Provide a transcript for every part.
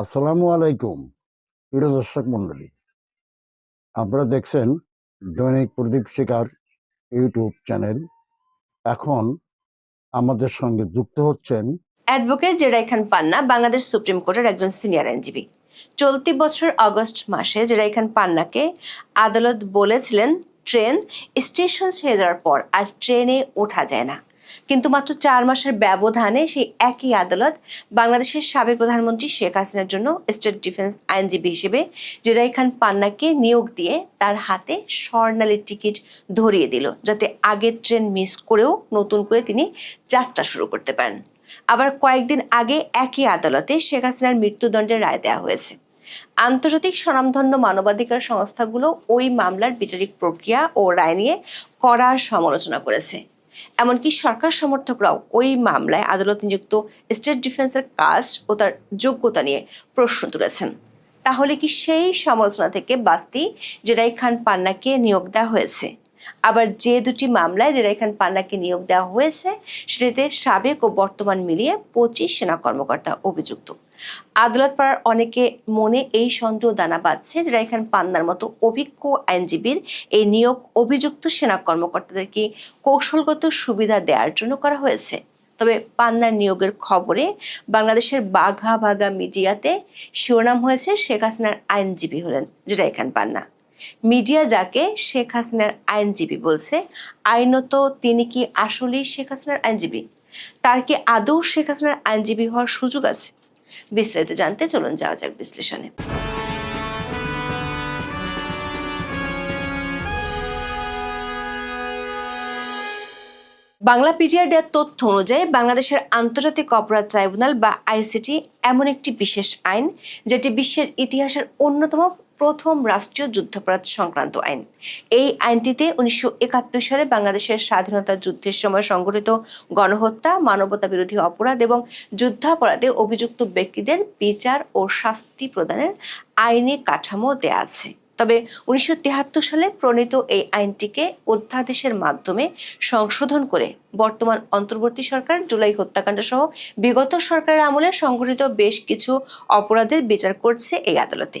আসসালামু আলাইকুম, প্রিয় দর্শক মন্ডলী আপনারা দেখছেন দৈনিক প্রদীপ শিকার ইউটিউব চ্যানেল। এখন আমাদের সঙ্গে যুক্ত হচ্ছেন অ্যাডভোকেট জেরাই খান পান্না, বাংলাদেশ সুপ্রিম কোর্টের একজন সিনিয়র আইনজীবী। চলতি বছর আগস্ট মাসে জেরাই খান পান্নাকে আদালত বলেছিলেন, ট্রেন স্টেশন ছেড়ে যাওয়ার পর আর ট্রেনে ওঠা যায় না। কিন্তু মাত্র চার মাসের ব্যবধানে সেই একই আদালত বাংলাদেশের সাবেক প্রধানমন্ত্রী শেখ হাসিনার জন্য স্টেট ডিফেন্স আইনজীবী হিসেবে জেরাই খান পান্নাকে নিয়োগ দিয়ে তার হাতে স্বর্ণালী টিকিট ধরিয়ে দিল, যাতে আগের ট্রেন মিস করেও নতুন করে তিনি যাত্রা শুরু করতে পারেন। আবার কয়েকদিন আগে একই আদালতে শেখ হাসিনার মৃত্যুদণ্ডের রায় দেওয়া হয়েছে। আন্তর্জাতিক স্বনামধন্য মানবাধিকার সংস্থাগুলো ওই মামলার বিচারিক প্রক্রিয়া ও রায় নিয়ে কড়া সমালোচনা করেছে। এমনকি সরকার সমর্থকরাও ওই মামলায় আদালত নিযুক্ত স্টেট ডিফেন্সের কাজ ও তার যোগ্যতা নিয়ে প্রশ্ন তুলেছেন। তাহলে কি সেই সমালোচনা থেকে বাস্তি জেরাই খান পান্নাকে নিয়োগ দেওয়া হয়েছে? আবার যে দুটি মামলায় জেরাই খান পান্নাকে নিয়োগ দেওয়া হয়েছে, সেটিতে সাবেক ও বর্তমান মিলিয়ে পঁচিশ সেনা কর্মকর্তা অভিযুক্ত। আদালত পাড়ার অনেকে মনে এই সন্দেহ দানা বাঁধছে জেরাই খান পান্নার মতো অভিজ্ঞ আইনজীবীর এই নিয়োগ অভিযুক্ত সেনা কর্মকর্তাদেরকে কৌশলগত সুবিধা দেওয়ার জন্য করা হয়েছে। তবে পান্নার নিয়োগের খবরে বাংলাদেশের বাঘা বাঘা মিডিয়াতে শিরোনাম হয়েছে শেখ হাসিনার আইনজীবী হলেন যেটা খান পান্না। মিডিয়া যাকে শেখ হাসিনার আইনজীবী বলছে, আইনত তিনি কি আসলেই শেখ হাসিনার আইনজীবী? তার কি আদৌ শেখ হাসিনার আইনজীবী হওয়ার সুযোগ আছে? বিস্তারিত জানতে চলুন, যাওয়া যাক বিশ্লেষণে। বাংলা পিডিআর দেওয়ার তথ্য অনুযায়ী বাংলাদেশের আন্তর্জাতিক অপরাধ ট্রাইব্যুনাল বা আইসিটি এমন একটি বিশেষ আইন, যেটি বিশ্বের ইতিহাসের অন্যতম প্রথম রাষ্ট্রীয় যুদ্ধাপরাধ সংক্রান্ত আইন। এই আইনটিতে উনিশশো একাত্তর সালে বাংলাদেশের স্বাধীনতা যুদ্ধের সময় সংঘটিত গণহত্যা, মানবতা বিরোধী অপরাধ এবং যুদ্ধাপরাধে অভিযুক্ত ব্যক্তিদের বিচার ও শাস্তি প্রদানের আইনি কাঠামো দেয়া আছে। তবে উনিশশো তিয়াত্তর সালে প্রণীত এই আইনটিকে অধ্যাদেশের মাধ্যমে সংশোধন করে বর্তমান অন্তর্বর্তী সরকার, জুলাই হত্যাকাণ্ড সহ বিগত সরকারের আমলে সংঘটিত বেশ কিছু অপরাধের বিচার করছে এই আদালতে।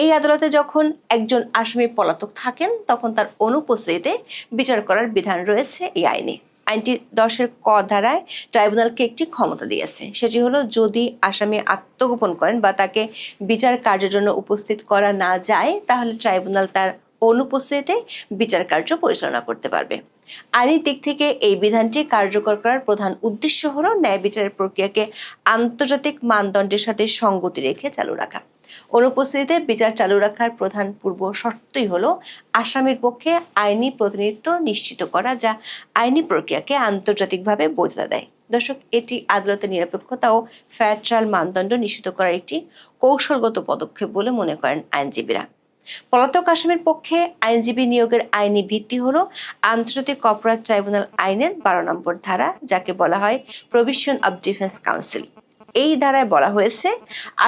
এই আদালতে যখন একজন আসামি পলাতক থাকেন, তখন তার অনুপস্থিতিতে বিচার করার বিধান রয়েছে এই আইনে। আইনটি দশের ক ধারায় ট্রাইব্যুনালকে একটি ক্ষমতা দিয়েছে। সেটি হলো, যদি আসামি আত্মগোপন করেন বা তাকে বিচার কার্যের জন্য উপস্থিত করা না যায়, তাহলে ট্রাইব্যুনাল তার অনুপস্থিতিতে বিচার কার্য পরিচালনা করতে পারবে। আইনি দিক থেকে এই বিধানটি কার্যকর করার প্রধান উদ্দেশ্য হলো, ন্যায় বিচারের প্রক্রিয়াকে আন্তর্জাতিক মানদণ্ডের সাথে সঙ্গতি রেখে চালু রাখা। অনুপস্থিতিতে বিচার চালু রাখার প্রধান পূর্ব শর্তই হল আসামির পক্ষে আইনি প্রতিনিধিত্ব নিশ্চিত করা, যা আইনি প্রক্রিয়াকে আন্তর্জাতিকভাবে বৈধতা দেয়। দর্শক, এটি আদালতের নিরপেক্ষতা ও ট্রায়াল মানদণ্ড নিশ্চিত করার একটি কৌশলগত পদক্ষেপ বলে মনে করেন আইনজীবীরা। পলাতক আসামির পক্ষে আইনজীবী নিয়োগের আইনি ভিত্তি হল আন্তর্জাতিক অপরাধ ট্রাইব্যুনাল আইনের বারো নম্বর ধারা, যাকে বলা হয় প্রভিশন অব ডিফেন্স কাউন্সিল এই ধারায় বলা হয়েছে,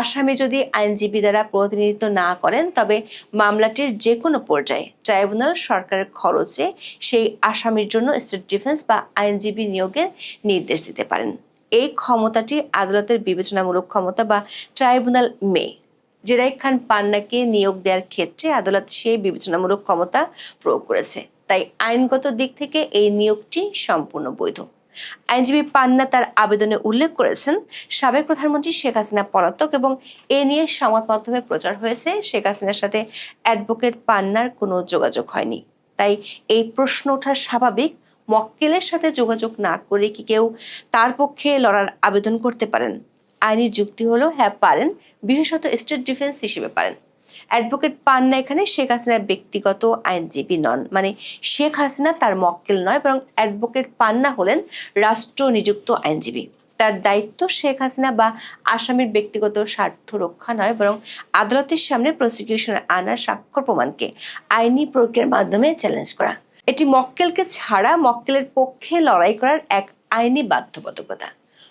আসামি যদি আইনজীবী দ্বারা প্রতিনিধিত্ব না করেন, তবে মামলাটির যে কোনো পর্যায়ে ট্রাইব্যুনাল সরকারের খরচে সেই আসামির জন্য স্টেট ডিফেন্স বা আইনজীবী নিয়োগের নির্দেশ দিতে পারেন। এই ক্ষমতাটি আদালতের বিবেচনামূলক ক্ষমতা বা ট্রাইব্যুনাল মে। জেরাই খান পান্নাকে নিয়োগ দেওয়ার ক্ষেত্রে আদালত সেই বিবেচনামূলক ক্ষমতা প্রয়োগ করেছে। তাই আইনগত দিক থেকে এই নিয়োগটি সম্পূর্ণ বৈধ। আইনজীবী পান্না তার আবেদনে উল্লেখ করেছেন, সাবেক প্রধানমন্ত্রী শেখ হাসিনা পলাতক এবং এ নিয়ে সংবাদ মাধ্যমে প্রচার হয়েছে। শেখ হাসিনার সাথে অ্যাডভোকেট পান্নার কোনো যোগাযোগ হয়নি। তাই এই প্রশ্ন ওঠা স্বাভাবিক, মক্কেলের সাথে যোগাযোগ না করে কি কেউ তার পক্ষে লড়ার আবেদন করতে পারেন? আইনি যুক্তি হলো হ্যাঁ পারেন। বিশেষত স্টেট ডিফেন্স হিসেবে পারেন। অ্যাডভোকেট পান্না এখানে শেখ হাসিনার ব্যক্তিগত আইনজীবী নন। মানে শেখ হাসিনা তার মক্কেল নয়, বরং অ্যাডভোকেট পান্না হলেন রাষ্ট্র নিযুক্ত আইনজীবী। তার দায়িত্ব শেখ হাসিনা বা আসামির ব্যক্তিগত স্বার্থ রক্ষা নয়, বরং আদালতের সামনে প্রসিকিউশন আনার স্বাক্ষর প্রমাণকে আইনি প্রক্রিয়ার মাধ্যমে চ্যালেঞ্জ করা। এটি মক্কেলকে ছাড়া মক্কেলের পক্ষে লড়াই করার এক আইনি বাধ্যবাধকতা।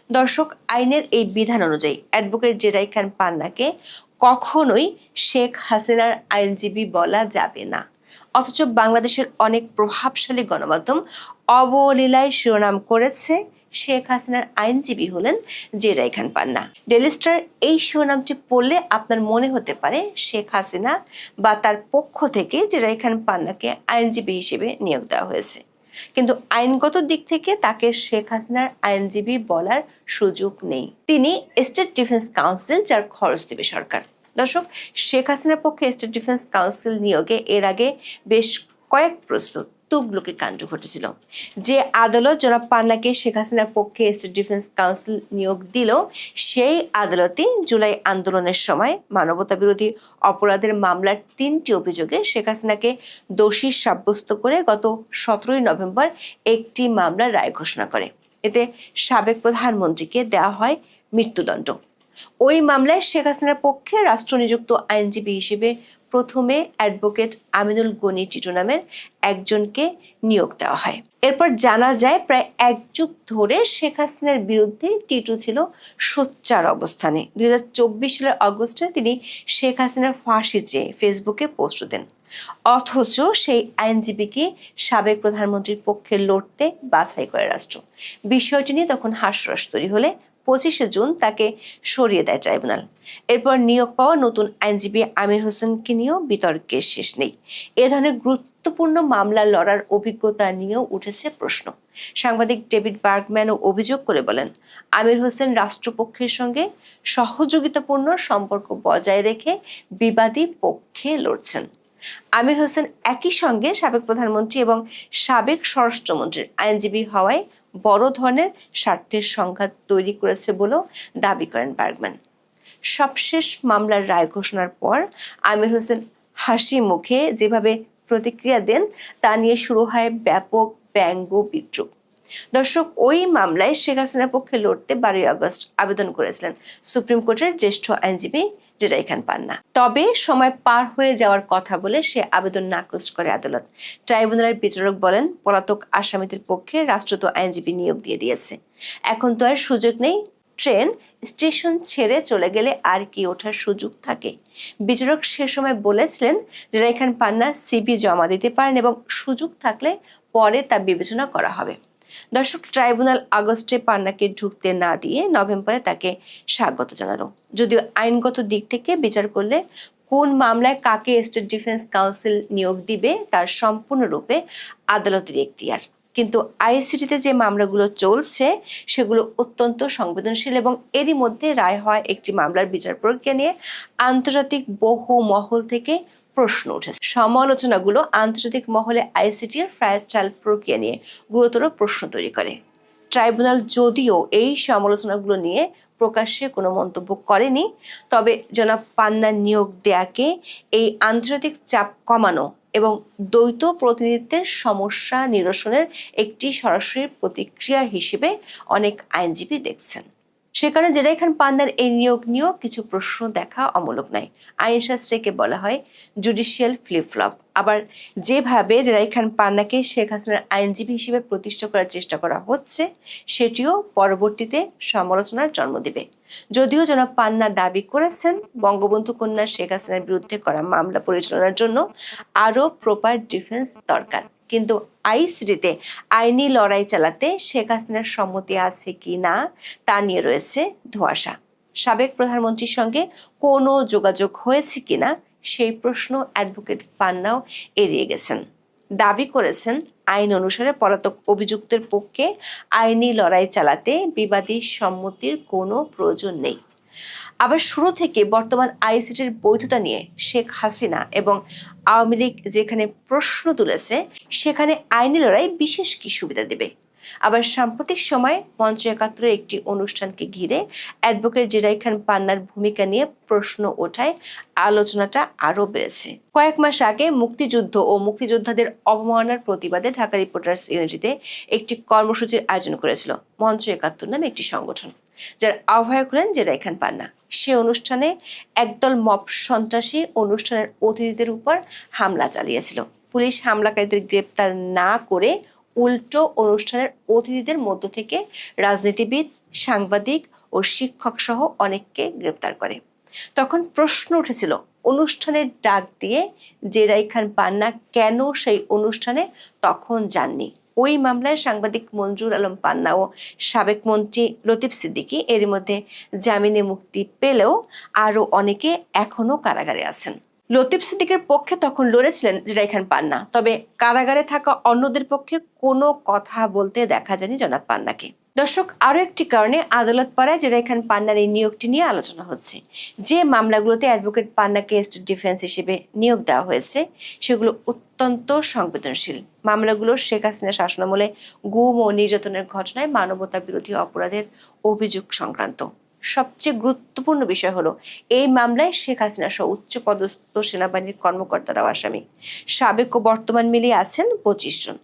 দর্শক, আইনের এই বিধান অনুযায়ী অ্যাডভোকেট জেরাই খান পান্নাকে কখনোই শেখ হাসিনার আইনজীবী বলা যাবে না। অথচ বাংলাদেশের অনেক প্রভাবশালী গণমাধ্যম অবলীলায় শিরোনাম করেছে শেখ হাসিনার আইনজীবী হলেন জেরাই খান পান্না। ডেলি স্টার এই শিরোনামটি পড়লে আপনার মনে হতে পারে শেখ হাসিনা বা তার পক্ষ থেকে জেরাই খান পান্নাকে আইনজীবী হিসেবে নিয়োগ দেওয়া হয়েছে। কিন্তু আইনগত দিক থেকে তাকে শেখ হাসিনার আইনজীবী বলার সুযোগ নেই। তিনি স্টেট ডিফেন্স কাউন্সিল যার খরচ দেবে সরকার। দর্শক, শেখ হাসিনার পক্ষে স্টেট ডিফেন্স কাউন্সিল নিয়োগে এর আগে বেশ কয়েক প্রস্তুত তুগলুকি কাণ্ড ঘটেছিল। যে আদালত জনাব পান্নাকে শেখ হাসিনার পক্ষে স্টেট ডিফেন্স কাউন্সিল নিয়োগ দিল, সেই আদালতই জুলাই আন্দোলনের সময় মানবতা বিরোধী অপরাধের মামলার তিনটি অভিযোগে শেখ হাসিনাকে দোষী সাব্যস্ত করে গত সতেরোই নভেম্বর একটি মামলার রায় ঘোষণা করে। এতে সাবেক প্রধানমন্ত্রীকে দেওয়া হয় মৃত্যুদণ্ড। ওই মামলায় শেখ হাসিনার পক্ষে রাষ্ট্রনিযুক্ত আইনজীবী হিসেবে প্রথমে অ্যাডভোকেট আমিনুল গনি টিটু নামের একজনকে নিয়োগ দেওয়া হয়। এরপর জানা যায় প্রায় এক যুগ ধরে শেখ হাসিনার বিরুদ্ধে টিটু ছিল সোচ্চার অবস্থানে। দুই হাজার চব্বিশ সালের অগস্টে তিনি শেখ হাসিনার ফাঁসি চেয়ে ফেসবুকে পোস্ট দেন। অথচ সেই আইনজীবীকে সাবেক প্রধানমন্ত্রীর পক্ষে লড়তে বাছাই করে রাষ্ট্র। বিষয়টি নিয়ে তখন হাস্যরস তৈরি হলে পঁচিশে জুন তাকে সরিয়ে দেয় ট্রাইব্যুনাল। এরপর নিয়োগ পাওয়া নতুন আইনজীবী আমির হোসেনকে নিয়েও বিতর্কের শেষ নেই। এ ধরনের গুরুত্বপূর্ণ মামলা লড়ার অভিজ্ঞতা নিয়েও উঠেছে প্রশ্ন। সাংবাদিক ডেভিড বার্গম্যানও অভিযোগ করে বলেন, আমির হোসেন রাষ্ট্রপক্ষের সঙ্গে সহযোগিতাপূর্ণ সম্পর্ক বজায় রেখে বিবাদী পক্ষে লড়ছেন। আমির হোসেন একই সঙ্গে সাবেক প্রধানমন্ত্রী এবং সাবেক স্বরাষ্ট্রমন্ত্রীর আইনজীবী হওয়ায় বড় ধরনের স্বার্থের সংঘাত তৈরি করেছে বলেও দাবি করেন বার্গম্যান। সবশেষ মামলার রায় ঘোষণার পর আমির হোসেন হাসি মুখে যেভাবে প্রতিক্রিয়া দেন, তা নিয়ে শুরু হয় ব্যাপক ব্যঙ্গ বিদ্রুপ দর্শক, ওই মামলায় শেখ হাসিনার পক্ষে লড়তে বারোই আগস্ট আবেদন করেছিলেন। সুপ্রিম কোর্টের জ্যেষ্ঠ আইনজীবী জেরাই খান পান্না তবে সময় পার হয়ে যাওয়ার কথা বলে সে আবেদন নাকচ করে আদালত। ট্রাইব্যুনালের বিচারক বলেন, পলাতক আসামিদের পক্ষে রাষ্ট্রত আইনজীবী নিয়োগ দিয়ে দিয়েছে। এখন তো আর সুযোগ নেই। ট্রেন স্টেশন ছেড়ে চলে গেলে আর কি ওঠার সুযোগ থাকে। বিচারক সে সময় বলেছিলেন জেরাই খান পান্না সিবি জমা দিতে পারেন এবং সুযোগ থাকলে পরে তা বিবেচনা করা হবে। দর্শক, ট্রাইব্যুনাল আগস্টে পান্নাকে ঢুকতে না দিয়ে নভেম্বরে তাকে স্বাগত জানালো যদিও আইনগত দিক থেকে বিচার করলে কোন মামলায় কাকে স্টেট ডিফেন্স কাউন্সিল নিয়োগ দিবে তার সম্পূর্ণরূপে আদালতের এখতিয়ার। কিন্তু আইসিটিতে যে মামলাগুলো চলছে, সেগুলো অত্যন্ত সংবেদনশীল এবং এরই মধ্যে রায় হয় একটি মামলার বিচার প্রক্রিয়া নিয়ে আন্তর্জাতিক বহু মহল থেকে প্রশ্ন উঠেছে। সমালোচনাগুলো আন্তর্জাতিক মহলে আইসিটির ফ্রায়ার চাল প্রক্রিয়া নিয়ে গুরুতর প্রশ্ন তৈরি করে। ট্রাইব্যুনাল যদিও এই সমালোচনাগুলো নিয়ে প্রকাশ্যে কোনো মন্তব্য করেনি, তবে জনাব পান্নার নিয়োগ দেয়াকে এই আন্তর্জাতিক চাপ কমানো এবং দ্বৈত প্রতিনিধিত্বের সমস্যা নিরসনের একটি সরাসরি প্রতিক্রিয়া হিসেবে অনেক আইনজীবী দেখছেন। সে কারণে জেরাই খান পান্নার এই নিয়োগ নিয়েও কিছু প্রশ্ন দেখা অমূলক নয় আইনশাস্ত্রে একে বলা হয় জুডিশিয়াল ফ্লিপফ্লপ আবার যেভাবে জেরাই খান পান্নাকে শেখ হাসিনার আইনজীবী হিসেবে প্রতিষ্ঠা করার চেষ্টা করা হচ্ছে, সেটিও পরবর্তীতে সমালোচনার জন্ম দেবে। যদিও জনাব পান্না দাবি করেছেন, বঙ্গবন্ধু কন্যা শেখ হাসিনার বিরুদ্ধে করা মামলা পরিচালনার জন্য আরও প্রপার ডিফেন্স দরকার। কিন্তু আইসিটিতে আইনি লড়াই চালাতে শেখ হাসিনার সম্মতি আছে কি না, তা নিয়ে রয়েছে ধোঁয়াশা। সাবেক প্রধানমন্ত্রীর সঙ্গে কোনো যোগাযোগ হয়েছে কিনা সেই প্রশ্ন অ্যাডভোকেট পান্নাও এড়িয়ে গেছেন। দাবি করেছেন আইন অনুসারে পলাতক অভিযুক্তের পক্ষে আইনি লড়াই চালাতে বিবাদী সম্মতির কোনো প্রয়োজন নেই। আবার শুরু থেকে বর্তমান আইসিটির বৈধতা নিয়ে শেখ হাসিনা এবং আওয়ামী লীগ যেখানে প্রশ্ন তুলেছে, সেখানে আইনি লড়াই বিশেষ কি সুবিধা দেবে? আবার সাম্প্রতিক সময়ে মঞ্চ একাত্তরের একটি অনুষ্ঠানকে ঘিরে অ্যাডভোকেট জেরাই খান পান্নার ভূমিকা নিয়ে প্রশ্ন ওঠায় আলোচনাটা আরও বেড়েছে। কয়েক মাস আগে মুক্তিযুদ্ধ ও মুক্তিযোদ্ধাদের অবমাননার প্রতিবাদে ঢাকা রিপোর্টার্স ইউনিটিতে একটি কর্মসূচির আয়োজন করেছিল মঞ্চ একাত্তর নামে একটি সংগঠন। যার আহ্বায়ক হলেন জেরাই খান পান্না। সে অনুষ্ঠানে একদল মপ সন্ত্রাসী অনুষ্ঠানের অতিথিদের উপর হামলা চালিয়েছিল। পুলিশ হামলাকারীদের গ্রেপ্তার না করে উল্টো অনুষ্ঠানের অতিথিদের মধ্য থেকে রাজনীতিবিদ, সাংবাদিক ও শিক্ষক সহ অনেককে গ্রেপ্তার করে। তখন প্রশ্ন উঠেছিল, অনুষ্ঠানের ডাক দিয়ে জেরাই খান পান্না কেন সেই অনুষ্ঠানে তখন যাননি? ওই মামলায় সাংবাদিক মঞ্জুর আলম পান্না ও সাবেক মন্ত্রী লতিফ সিদ্দিকি এর মধ্যে জামিনে মুক্তি পেলেও আরও অনেকে এখনও কারাগারে আছেন। লতিফ সিদ্দিকের পক্ষে তখন লড়েছিলেন জেরাই খান পান্না। তবে কারাগারে থাকা অন্যদের পক্ষে কোনো কথা বলতে দেখা যায়নি জনাব পান্নাকে। দর্শক, আরও একটি কারণে আদালত পাড়ায় জেরাই খান পান্নার এই নিয়োগটি নিয়ে আলোচনা হচ্ছে। যে মামলাগুলোতে অ্যাডভোকেট পান্নাকে স্টেট ডিফেন্স হিসেবে নিয়োগ দেওয়া হয়েছে, সেগুলো অত্যন্ত সংবেদনশীল। মামলাগুলো শেখ হাসিনা শাসনামলে গুম ও নির্যাতনের ঘটনায় মানবতা বিরোধী অপরাধের অভিযোগ সংক্রান্ত। সবচেয়ে গুরুত্বপূর্ণ বিষয় হলো, এই মামলায় শেখ হাসিনা সহ উচ্চ পদস্থ সেনাবাহিনীর কর্মকর্তারাও আসামি। সাবেক ও বর্তমান মিলিয়ে আছেন পঁচিশ জন।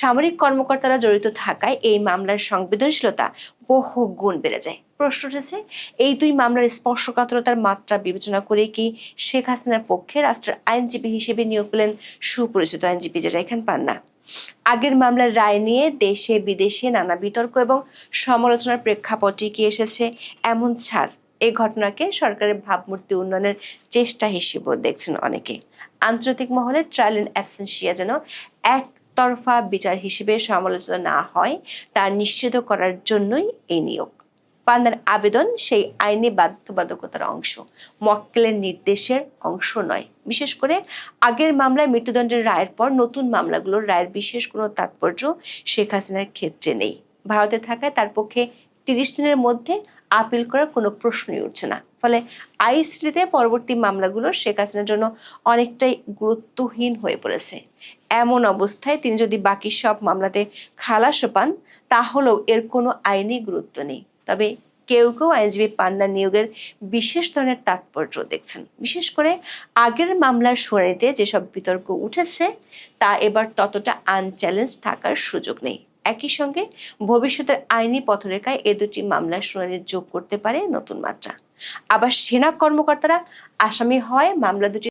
সামরিক কর্মকর্তারা জড়িত থাকায় এই মামলার সংবেদনশীলতা বহু গুণ বেড়ে যায়। প্রশ্ন উঠেছে, এই দুই মামলার স্পর্শকাতরতার মাত্রা বিবেচনা করে কি শেখ হাসিনার পক্ষে রাষ্ট্রের আইনজীবী হিসেবে নিয়োগ পেলেন সুপরিচিত আইনজীবী যারা এখান পান না? আগের মামলার রায় নিয়ে দেশে, বিদেশে নানা বিতর্ক এবং সমালোচনার প্রেক্ষাপটে কি এসেছে? এমন ছাড়। এই ঘটনাকে সরকারের ভাবমূর্তি উন্নয়নের চেষ্টা হিসেবেও দেখছেন অনেকে। আন্তর্জাতিক মহলে ট্রায়াল এন্ড অ্যাবসেন্সিয়া যেন একতরফা বিচার হিসেবে সমালোচনা না হয়, তা নিশ্চিত করার জন্যই এই নিয়োগ। পান্নার আবেদন সেই আইনি বাধ্যবাধকতার অংশ। মক্কেলের নির্দেশের অংশ নয়। বিশেষ করে আগের মামলায় মৃত্যুদণ্ডের রায়ের পর নতুন মামলাগুলোর রায়ের বিশেষ কোনো তাৎপর্য শেখ হাসিনার ক্ষেত্রে নেই। ভারতে থাকায় তার পক্ষে তিরিশ দিনের মধ্যে আপিল করার কোনো প্রশ্নই উঠছে না। ফলে আইসিটিতে পরবর্তী মামলাগুলো শেখ হাসিনার জন্য অনেকটাই গুরুত্বহীন হয়ে পড়েছে। এমন অবস্থায় তিনি যদি বাকি সব মামলাতে খালাসও পান, তাহলেও এর কোনো আইনি গুরুত্ব নেই। তবে কেউ কেউ আইনজীবী পান্না নিয়োগের বিশেষ ধরনের তাৎপর্য দেখছেন। বিশেষ করে আগের মামলার শুনানিতে যেসব বিতর্ক উঠেছে, তা এবার ততটা আনচ্যালেঞ্জ থাকার সুযোগ নেই। একই সঙ্গে ভবিষ্যতের আইনি পথরেখায় এ দুটি মামলার শুনানি যোগ করতে পারে নতুন মাত্রা। আবার সেনা কর্মকর্তারা আসামি হয় মামলা দুটি